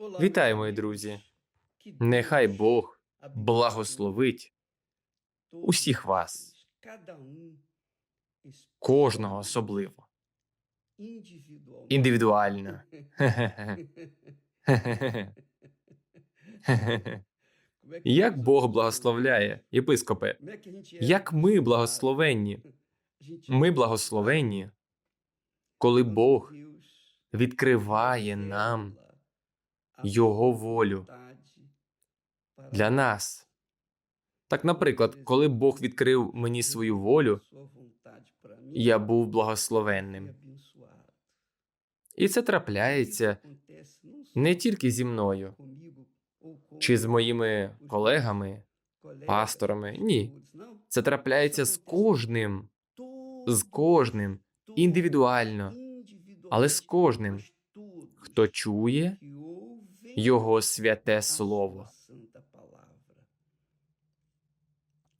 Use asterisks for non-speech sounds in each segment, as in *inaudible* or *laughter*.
Вітаю, мої друзі. Нехай Бог благословить усіх вас, кожного особливо, індивідуально. *laughs* Як Бог благословляє, єпископе, як ми благословенні? Ми благословенні, коли Бог відкриває нам Його волю. для нас. Так, наприклад, коли Бог відкрив мені свою волю, я був благословенним. І це трапляється не тільки зі мною. чи з моїми колегами, пасторами. Ні, це трапляється з кожним, з кожним індивідуально, але з кожним, хто чує Його святе слово.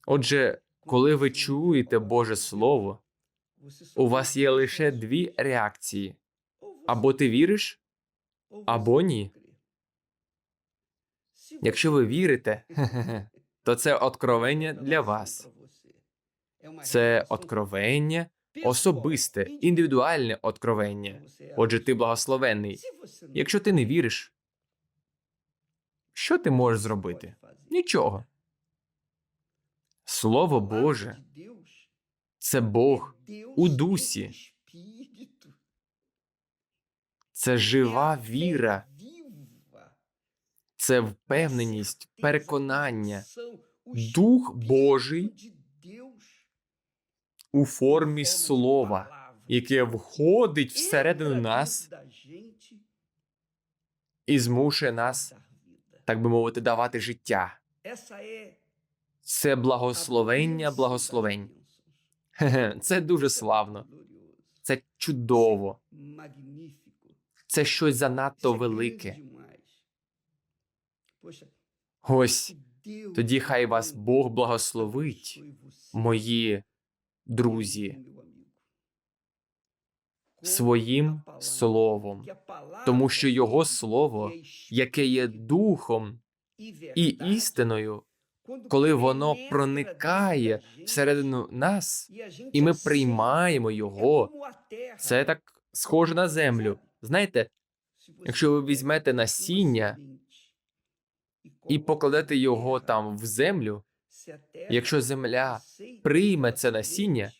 Отже, коли ви чуєте Боже Слово, у вас є лише дві реакції: або ти віриш, або ні. Якщо ви вірите, *laughs* то це откровення для вас. Це откровення особисте, індивідуальне откровення. Отже, ти благословенний. Якщо ти не віриш, що ти можеш зробити? Нічого. Слово Боже це Бог у дусі, це жива віра, це впевненість, переконання, Дух Божий у формі слова, яке входить всередину нас і змушує нас, так би мовити, давати життя. Це благословення благословень. *laughs* Це дуже славно, це чудово, це щось занадто велике. Ось тоді хай вас Бог благословить, мої друзі, своїм словом, тому що Його слово, яке є духом і істиною, коли воно проникає всередину нас, і ми приймаємо його, це так схоже на землю. Знаєте, якщо ви візьмете насіння і покладете його там в землю, якщо земля прийме це насіння,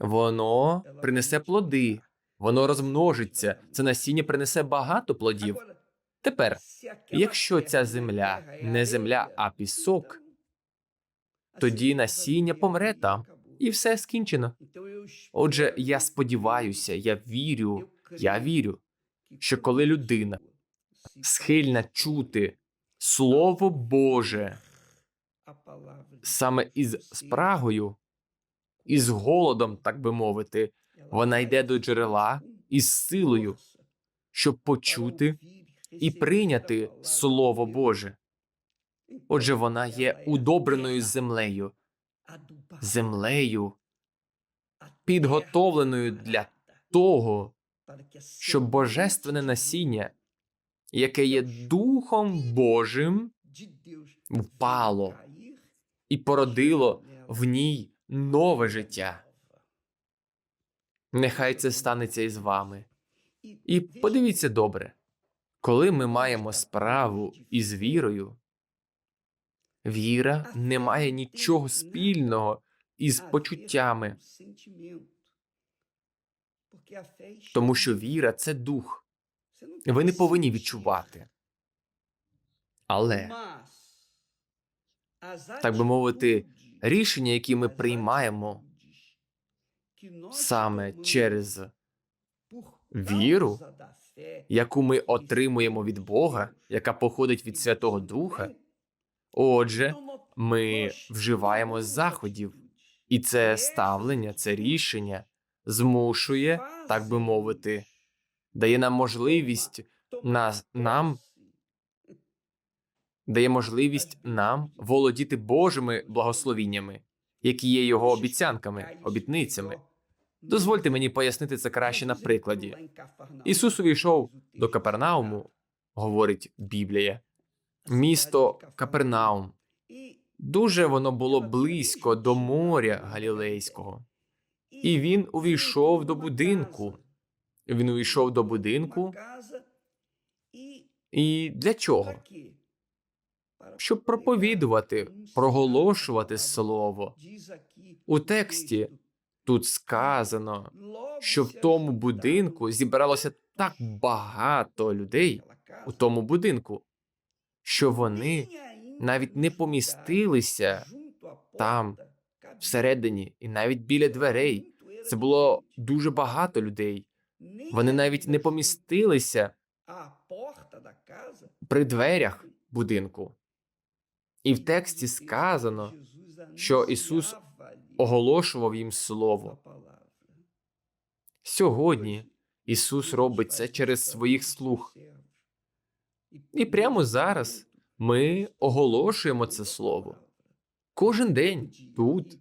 воно принесе плоди, воно розмножиться. Це насіння принесе багато плодів. Тепер, якщо ця земля не земля, а пісок, тоді насіння помре там, і все скінчено. Отже, я сподіваюся, я вірю, я вірю, що коли людина схильна чути Слово Боже саме із спрагою, із голодом, так би мовити, вона йде до джерела із силою, щоб почути і прийняти Слово Боже. Отже, вона є удобреною землею, землею, підготовленою для того, щоб божественне насіння, яке є Духом Божим, впало і породило в ній нове життя. Нехай це станеться із вами. І подивіться добре, коли ми маємо справу із вірою, віра не має нічого спільного із почуттями, тому що віра це дух. Ви не повинні відчувати. Але, так би мовити, рішення, які ми приймаємо саме через віру, яку ми отримуємо від Бога, яка походить від Святого Духа, отже, ми вживаємо заходів, і це ставлення, це рішення змушує, так би мовити, дає нам можливість нас, нам дає можливість нам володіти Божими благословіннями, які є його обіцянками, обітницями. Дозвольте мені пояснити це краще на прикладі. Ісус увійшов до Капернауму, говорить Біблія. Місто Капернаум. Дуже воно було близько до моря Галілейського. І він увійшов до будинку. Він увійшов до будинку. І для чого? Щоб проповідувати, проголошувати слово. У тексті тут сказано, що в тому будинку зібралося так багато людей у тому будинку, що вони навіть не помістилися там, всередині, і навіть біля дверей. Це було дуже багато людей. Вони навіть не помістилися при дверях будинку. І в тексті сказано, що Ісус оголошував їм слово. Сьогодні Ісус робить це через своїх слуг. І прямо зараз ми оголошуємо це слово. Кожен день тут,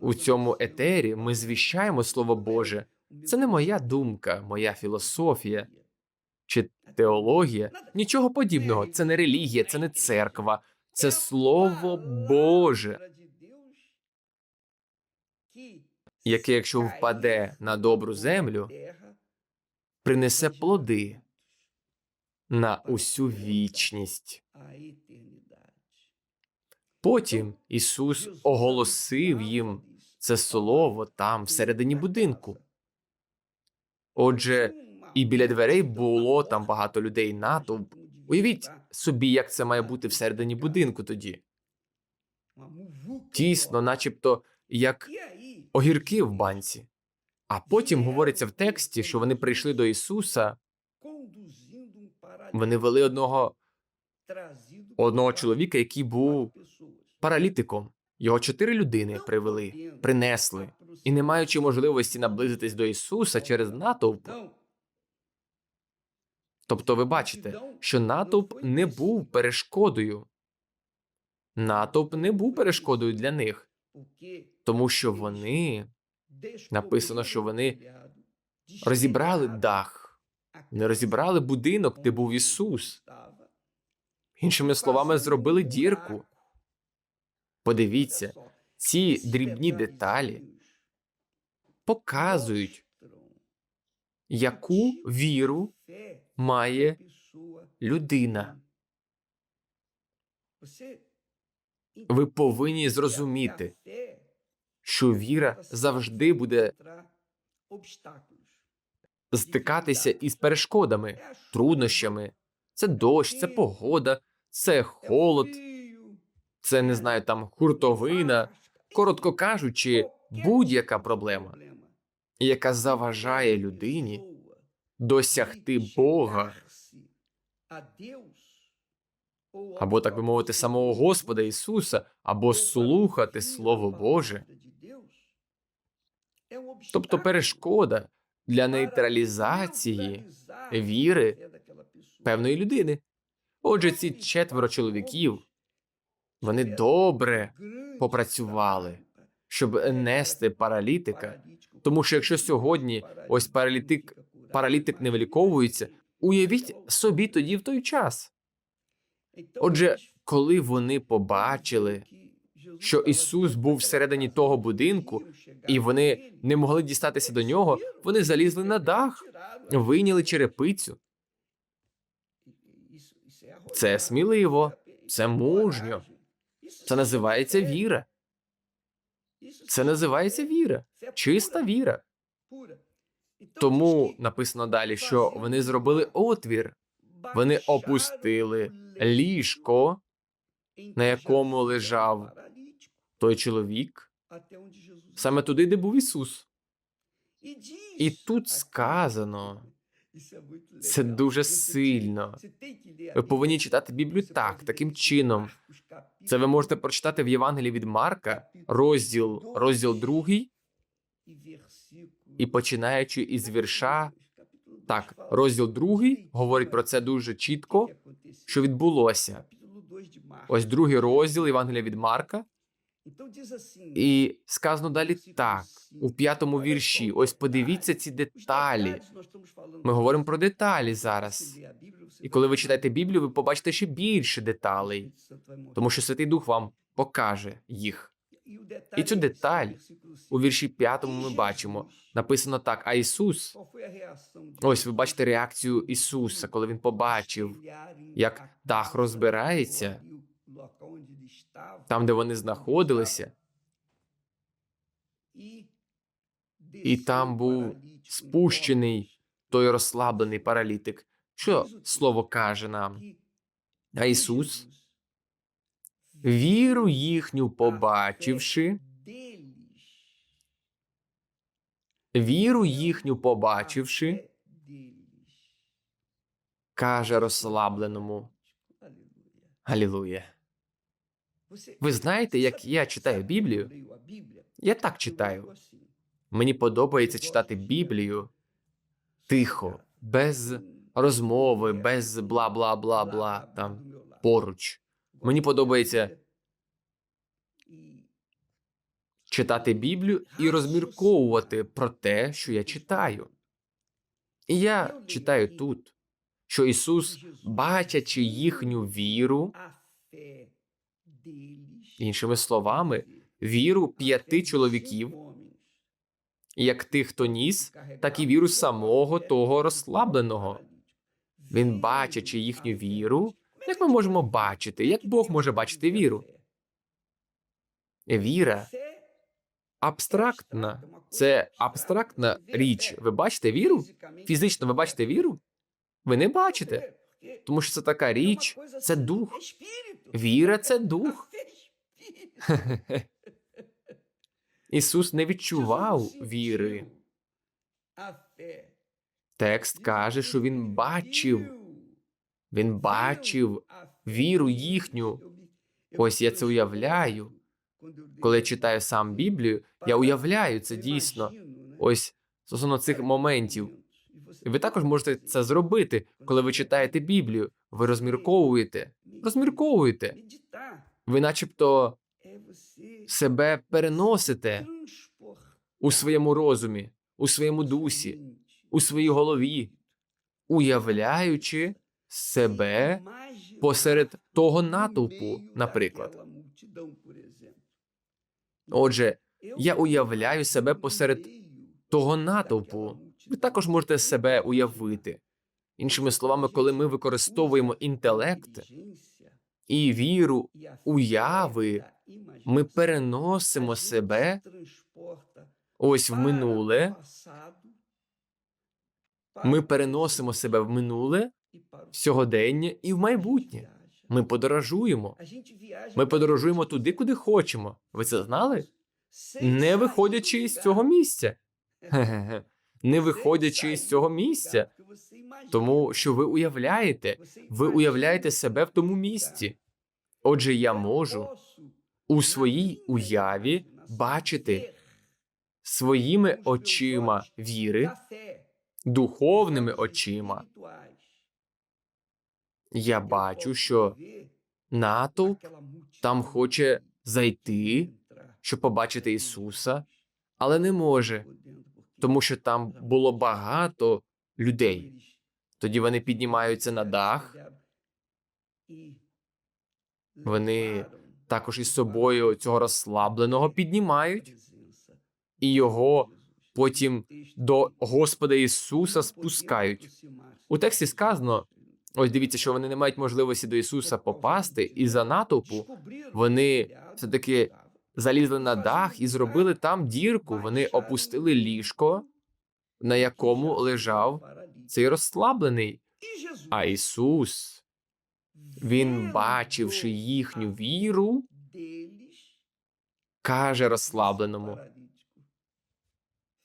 у цьому етері, ми звіщаємо Слово Боже. Це не моя думка, моя філософія чи теологія. Нічого подібного. Це не релігія, це не церква, це Слово Боже, яке, якщо впаде на добру землю, принесе плоди на усю вічність. Потім Ісус оголосив їм це слово там, всередині будинку. Отже, і біля дверей було там багато людей натовп. Уявіть собі, як це має бути всередині будинку тоді. Тісно, начебто, як огірки в банці. А потім говориться в тексті, що вони прийшли до Ісуса, вони вели одного, одного чоловіка, який був паралітиком. Його чотири людини привели, принесли, і не маючи можливості наблизитись до Ісуса через натовп. Тобто, ви бачите, що натовп не був перешкодою. Натовп не був перешкодою для них, тому що вони написано, що вони розібрали дах, не розібрали будинок, де був Ісус. Іншими словами, зробили дірку. Подивіться, ці дрібні деталі показують, яку віру має людина. Ви повинні зрозуміти, що віра завжди буде стикатися із перешкодами, труднощами. Це дощ, це погода, це холод, це не знаю, там хуртовина. Коротко кажучи, будь-яка проблема, яка заважає людині досягти Бога, або, так би мовити, самого Господа Ісуса, або слухати Слово Боже, тобто перешкода для нейтралізації віри певної людини. Отже, ці четверо чоловіків вони добре попрацювали, щоб нести паралітика. Тому що якщо сьогодні ось паралітик, паралітик не виліковується, уявіть собі тоді в той час. Отже, коли вони побачили, що Ісус був всередині того будинку, і вони не могли дістатися до нього, вони залізли на дах, вийняли черепицю. Це сміливо, це мужньо. Це називається віра. Це називається віра, чиста віра. Тому написано далі, що вони зробили отвір, вони опустили ліжко, на якому лежав той чоловік, саме туди, де був Ісус. І тут сказано, це дуже сильно. Ви повинні читати Біблію так, таким чином. Це ви можете прочитати в Євангелії від Марка, розділ, розділ 2, і починаючи із вірша, так, розділ 2 говорить про це дуже чітко, що відбулося. Ось другий розділ Євангелія від Марка, І сказано далі так, у п'ятому вірші. Ось подивіться ці деталі. Ми говоримо про деталі зараз. І коли ви читаєте Біблію, ви побачите ще більше деталей, тому що Святий Дух вам покаже їх. І цю деталь У вірші п'ятому ми бачимо. написано так: а Ісус, ось ви бачите реакцію Ісуса, коли він побачив, як дах розбирається там, де вони знаходилися, і там був спущений той розслаблений паралітик. Що слово каже нам? А Ісус, віру їхню побачивши, віру їхню побачивши, каже розслабленому. Галілуя. Ви знаєте, як я читаю Біблію? Я так читаю. Мені подобається читати Біблію тихо, без розмови, без бла бла бла бла там поруч. Мені подобається читати Біблію і розмірковувати про те, що я читаю. І я читаю тут, що Ісус, бачачи їхню віру, іншими словами, віру п'яти чоловіків, як тих, хто ніс, так і віру самого того розслабленого. Він, бачачи їхню віру, ми можемо бачити, як Бог може бачити віру? Віра абстрактна. Це абстрактна річ. Ви бачите віру? Фізично ви бачите віру? Ви не бачите, тому що це така річ, це дух. Віра це дух. *laughs* Ісус не відчував віри. Текст каже, що він бачив. Він бачив віру їхню. Ось я це уявляю. Коли я читаю сам Біблію, я уявляю це дійсно. Ось стосовно цих моментів. І ви також можете це зробити, коли ви читаєте Біблію. Ви розмірковуєте, розмірковуєте. Ви, начебто, себе переносите у своєму розумі, у своєму дусі, у своїй голові, уявляючи себе посеред того натовпу, наприклад. Отже, я уявляю себе посеред того натовпу. Ви також можете себе уявити. Іншими словами, коли ми використовуємо інтелект і віру уяви, ми переносимо себе ось в минуле. Ми переносимо себе в минуле, сьогодення і в майбутнє. Ми подорожуємо. Ми подорожуємо туди, куди хочемо. Ви це знали? Не виходячи з цього місця. Не виходячи з цього місця, тому що ви уявляєте, ви уявляєте себе в тому місці. Отже, я можу у своїй уяві бачити своїми очима віри, духовними очима. Я бачу, що натовп там хоче зайти, щоб побачити Ісуса, але не може, тому що там було багато людей. Тоді вони піднімаються на дах, вони також із собою цього розслабленого піднімають, і його потім до Господа Ісуса спускають. У тексті сказано: ось дивіться, що вони не мають можливості до Ісуса попасти, і за натовпу вони все таки залізли на дах і зробили там дірку. Вони опустили ліжко, на якому лежав цей розслаблений. А Ісус, Він, бачивши їхню віру, каже розслабленому: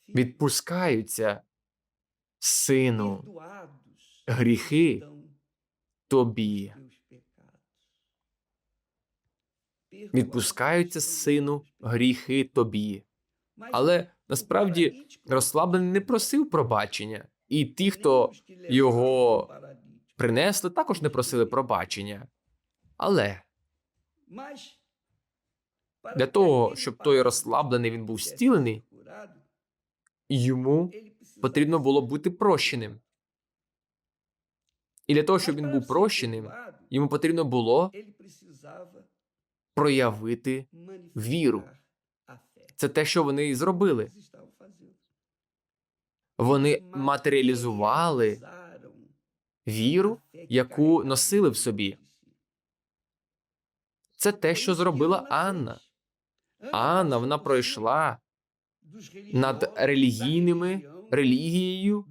відпускаються, сину, гріхи тобі. Відпускаються, сину, гріхи тобі. Але насправді розслаблений не просив пробачення, і ті, хто його принесли, також не просили пробачення. Але Для того, щоб той розслаблений він був зцілений, йому потрібно було бути прощеним. І для того, щоб він був прощеним, йому потрібно було проявити віру. Це те, що вони і зробили. Вони матеріалізували віру, яку носили в собі. Це те, що зробила Анна. Анна вона пройшла над релігійними релігією,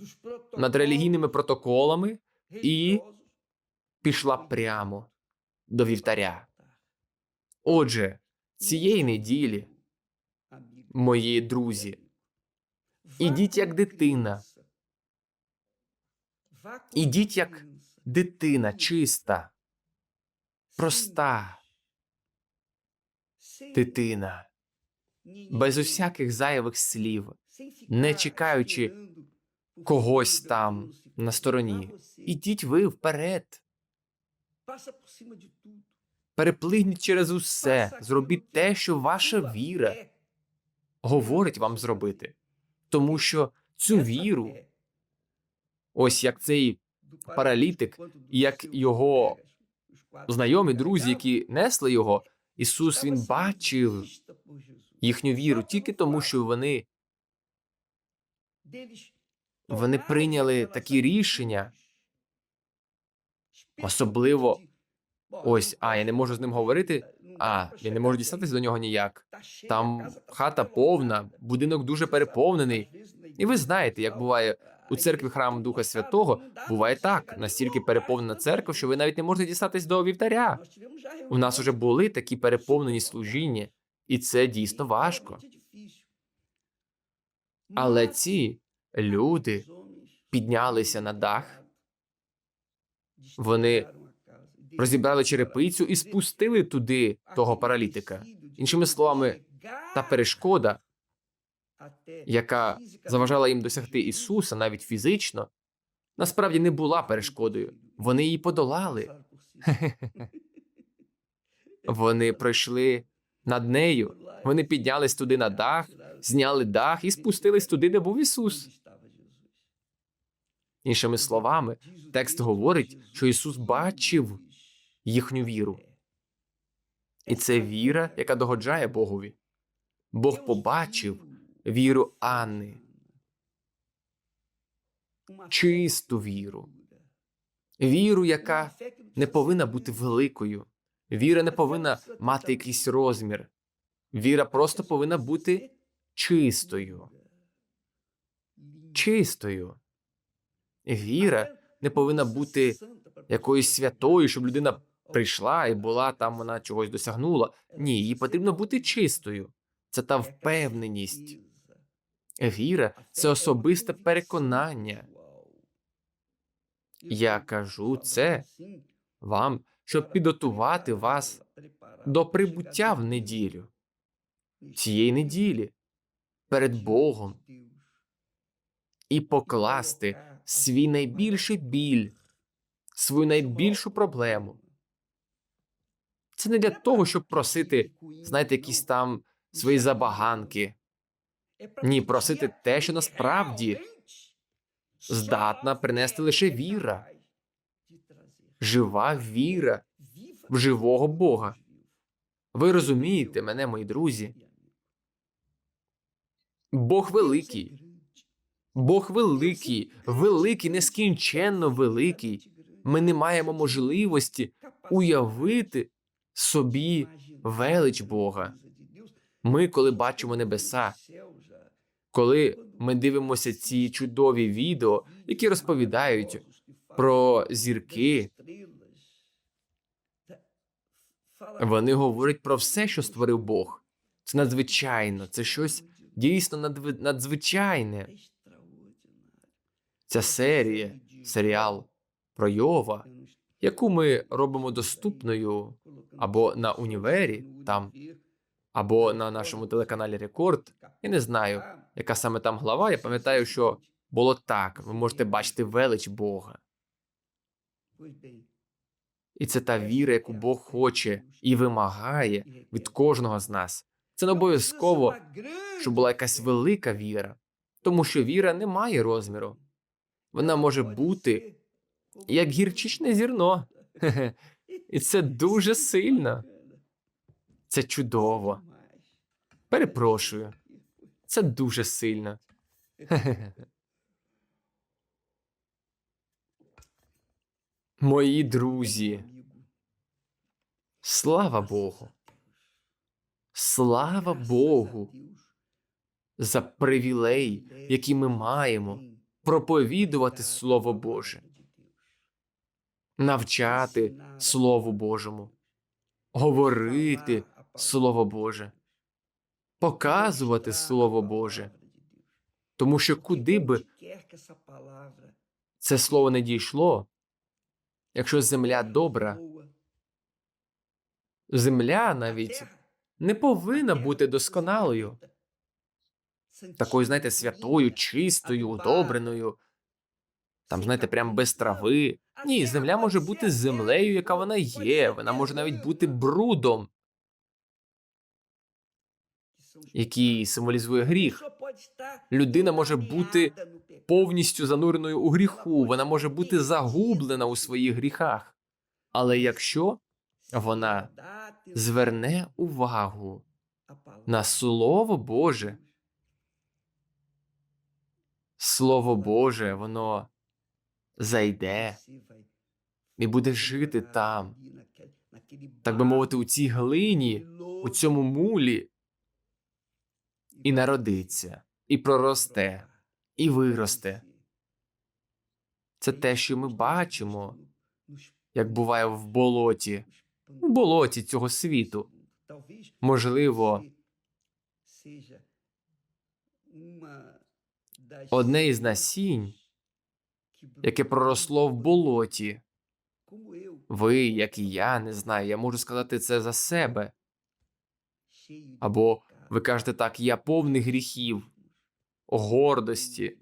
над релігійними протоколами і пішла прямо до вівтаря. Отже, цієї неділі, мої друзі, ідіть як дитина, ідіть як дитина чиста, проста дитина, без усяких зайвих слів, не чекаючи когось там на стороні. Ідіть ви вперед, переплигніть через усе, зробіть те, що ваша віра говорить вам зробити. Тому що цю віру, ось як цей паралітик, як його знайомі друзі, які несли його, Ісус він бачив їхню віру тільки тому, що вони, вони прийняли такі рішення, особливо ось, а я не можу з ним говорити. А я не можу дістатися до нього ніяк. Там хата повна, будинок дуже переповнений. І ви знаєте, як буває у церкві храму Духа Святого, буває так, настільки переповнена церква, що ви навіть не можете дістатись до вівтаря. У нас уже були такі переповнені служіння, і це дійсно важко. Але ці люди піднялися на дах, вони розібрали черепицю і спустили туди того паралітика. Іншими словами, та перешкода, яка заважала їм досягти Ісуса навіть фізично, насправді не була перешкодою. Вони її подолали. *laughs* Вони пройшли над нею. Вони піднялись туди на дах, зняли дах і спустились туди, де був Ісус. Іншими словами, текст говорить, що Ісус бачив їхню віру. І це віра, яка догоджає Богові. Бог побачив віру Анни, чисту віру, віру, яка не повинна бути великою. Віра не повинна мати якийсь розмір. Віра просто повинна бути чистою. Чистою. Віра не повинна бути якоюсь святою, щоб людина прийшла і була там, вона чогось досягнула. Ні, їй потрібно бути чистою. Це та впевненість. Віра це особисте переконання. Я кажу це вам, щоб підготувати вас до прибуття в неділю, цієї неділі, перед Богом і покласти свій найбільший біль, свою найбільшу проблему. Це не для того, щоб просити, знаєте, якісь там свої забаганки. Ні, просити те, що насправді здатна принести лише віра, жива віра в живого Бога. Ви розумієте мене, мої друзі? Бог великий, Бог великий, великий, нескінченно великий. Ми не маємо можливості уявити собі велич Бога. Ми, коли бачимо небеса, коли ми дивимося ці чудові відео, які розповідають про зірки, вони говорять про все, що створив Бог. Це надзвичайно, це щось дійсно надзвичайне. Ця серія, серіал про Йова, яку ми робимо доступною або на універі, там, або на нашому телеканалі Рекорд. Я не знаю, яка саме там глава. Я пам'ятаю, що було так. Ви можете бачити велич Бога. І це та віра, яку Бог хоче і вимагає від кожного з нас. Це не обов'язково, щоб була якась велика віра, тому що віра не має розміру. Вона може бути як гірчичне. Хе-хе. І це дуже сильно. Це чудово. Перепрошую. Це дуже сильно. Мої друзі, слава Богу. Слава Богу за привілей, який ми маємо проповідувати Слово Боже, навчати Слову Божому, говорити Слово Боже, показувати Слово Боже. Тому що куди би це слово не дійшло, якщо земля добра, земля навіть не повинна бути досконалою, такою, знаєте, святою, чистою, удобреною. Там, знаєте, прям без трави. Ні, земля може бути землею, яка вона є. Вона може навіть бути брудом, який символізує гріх. Людина може бути повністю зануреною у гріху, вона може бути загублена у своїх гріхах. Але якщо вона зверне увагу на Слово Боже, Слово Боже, воно зайде і буде жити там, так би мовити, у цій глині, у цьому мулі, і народиться, і проросте, і виросте. Це те, що ми бачимо, як буває в болоті, в болоті цього світу. Можливо, одне із насінь, яке проросло в болоті. Ви, як і я, не знаю, я можу сказати це за себе. Або ви кажете так, я повний гріхів, гордості,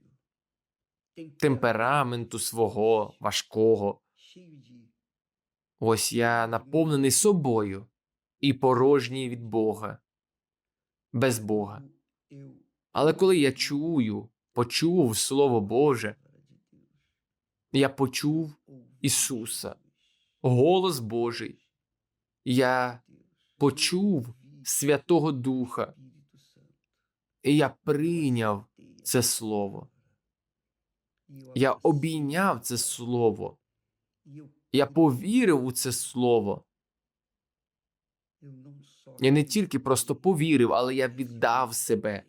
темпераменту свого важкого. Ось я наповнений собою і порожній від Бога, без Бога. Але коли я чую, почув Слово Боже, я почув Ісуса, голос Божий, я почув Святого Духа, і я прийняв це Слово. Я обійняв це Слово. Я повірив у це Слово. Я не тільки просто повірив, але я віддав себе.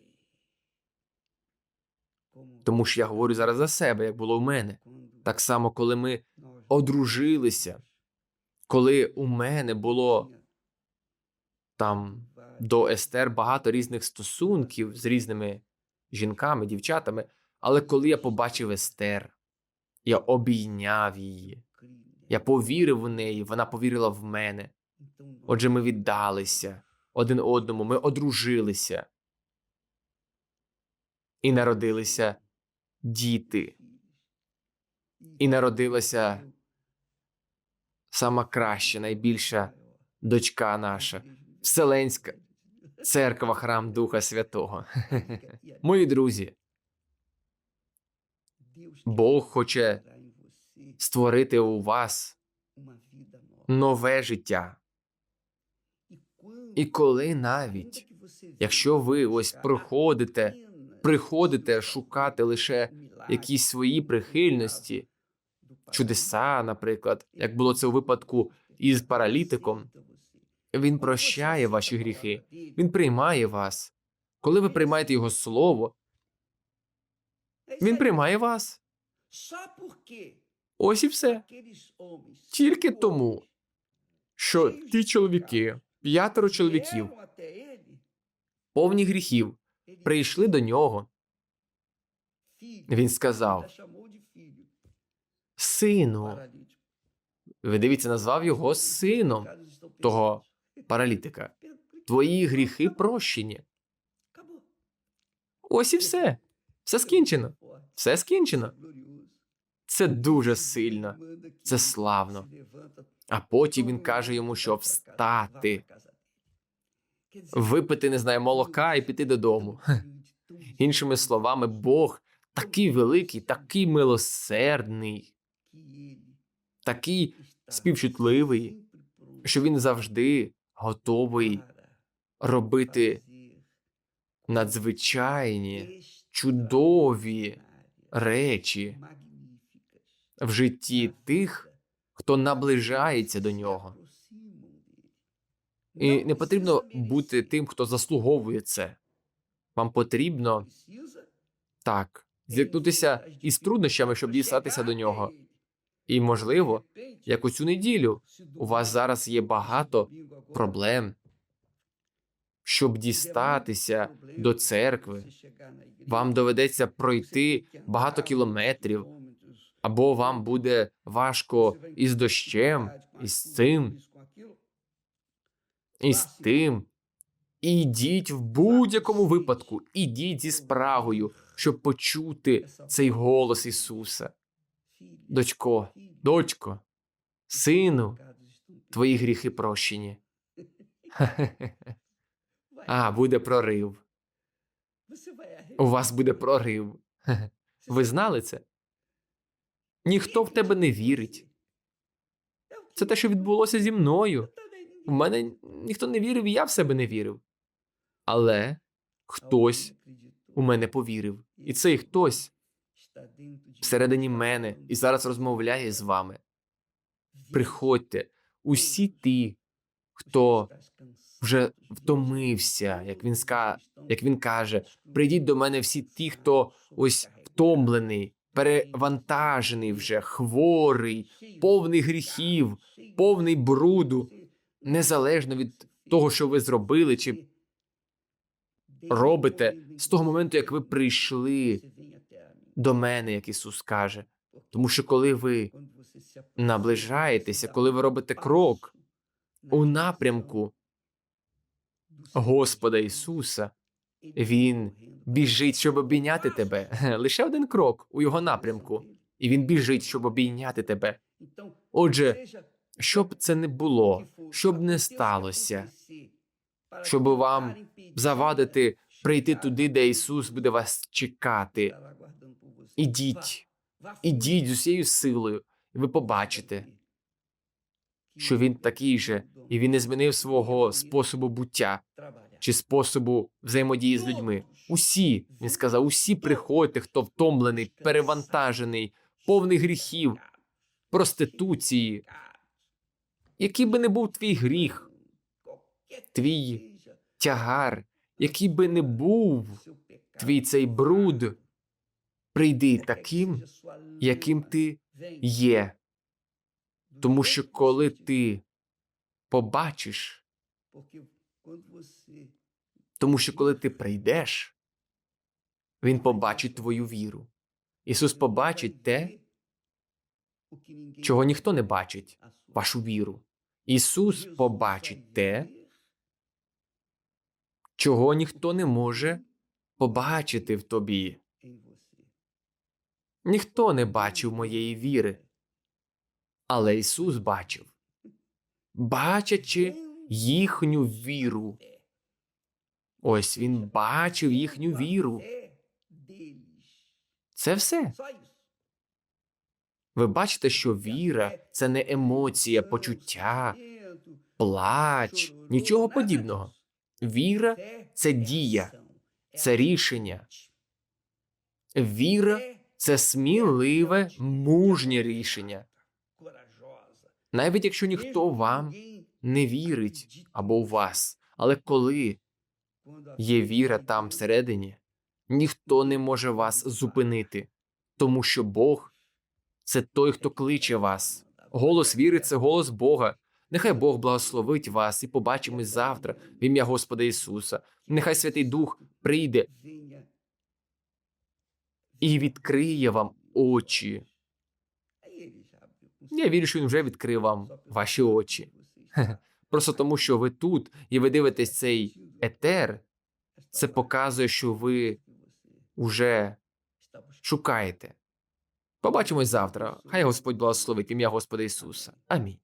Тому що я говорю зараз за себе, як було в мене. Так само, коли ми одружилися, коли у мене було там до Естер багато різних стосунків з різними жінками, дівчатами, але коли я побачив Естер, я обійняв її, я повірив у неї, вона повірила в мене. Отже, ми віддалися один одному, ми одружилися і народилися діти, і народилася сама краща, найбільша дочка наша, Вселенська церква, храм Духа Святого. *laughs* Мої друзі, Бог хоче створити у вас нове життя. І коли навіть, якщо ви ось проходите, приходите шукати лише якісь свої прихильності, чудеса, наприклад, як було це у випадку із паралітиком, він прощає ваші гріхи, він приймає вас. Коли ви приймаєте його слово, він приймає вас. Ось і все. Тільки тому, що ті чоловіки, п'ятеро чоловіків, повні гріхів, прийшли до нього. Він сказав: Сину, ви дивіться, назвав його сином того паралітика. Твої гріхи прощені. Ось і все. Все скінчено. Все скінчено. Це дуже сильно. Це славно. А потім він каже йому, що встати, випити, не знаю, молока і піти додому. Іншими словами, Бог такий великий, такий милосердний, такий співчутливий, що він завжди готовий робити надзвичайні, чудові речі в житті тих, хто наближається до нього. І не потрібно бути тим, хто заслуговує це. Вам потрібно так зіткнутися із труднощами, щоб дістатися до нього. І, можливо, як у цю неділю, у вас зараз є багато проблем, щоб дістатися до церкви. Вам доведеться пройти багато кілометрів, або вам буде важко із дощем, із цим, із тим. Ідіть в будь-якому випадку, ідіть зі спрагою, щоб почути цей голос Ісуса. Дочко, дочко, сину, твої гріхи прощені. *laughs* А, буде прорив. У вас буде прорив. *laughs* Ви знали це? Ніхто в тебе не вірить. Це те, що відбулося зі мною. У мене ніхто не вірив, і я в себе не вірив. Але хтось у мене повірив. І цей хтось всередині мене і зараз розмовляє з вами. Приходьте, усі ті, хто вже втомився, як він ска... як він каже, прийдіть до мене всі ті, хто ось втомлений, перевантажений вже, хворий, повний гріхів, повний бруду, незалежно від того, що ви зробили чи робите з того моменту, як ви прийшли до мене, як Ісус каже. Тому що коли ви наближаєтеся, коли ви робите крок у напрямку Господа Ісуса, Він біжить, щоб обійняти тебе. *laughs* Лише один крок у його напрямку, і він біжить, щоб обійняти тебе. Отже, що б це не було, що б не сталося, щоб вам завадити прийти туди, де Ісус буде вас чекати. Ідіть, ідіть з усією силою, і ви побачите, що він такий же, і він не змінив свого способу буття чи способу взаємодії з людьми. Усі, він сказав, усі приходьте, хто втомлений, перевантажений, повний гріхів, проституції. Який би не був твій гріх, твій тягар, який би не був твій цей бруд, прийди таким, яким ти є. Тому що коли ти побачиш, тому що коли ти прийдеш, він побачить твою віру. Ісус побачить те, чого ніхто не бачить, вашу віру. Ісус побачить те, чого ніхто не може побачити в тобі. Ніхто не бачив моєї віри, але Ісус бачив, бачачи їхню віру. Ось він бачив їхню віру. Це все. Ви бачите, що віра це не емоція, почуття, плач, нічого подібного. Віра це дія, це рішення. Віра це сміливе, мужнє рішення. Навіть якщо ніхто вам не вірить або у вас, але коли є віра там всередині, ніхто не може вас зупинити, тому що Бог це той, хто кличе вас. Голос віри це голос Бога. Нехай Бог благословить вас і побачимось завтра в ім'я Господа Ісуса. Нехай Святий Дух прийде і відкриє вам очі. Я вірю, що він вже відкрив вам ваші очі. *laughs* Просто тому, що ви тут і ви дивитесь цей етер, це показує, що ви вже шукаєте. Побачимось завтра. Хай Господь благословить ім'я Господа Ісуса. Амінь.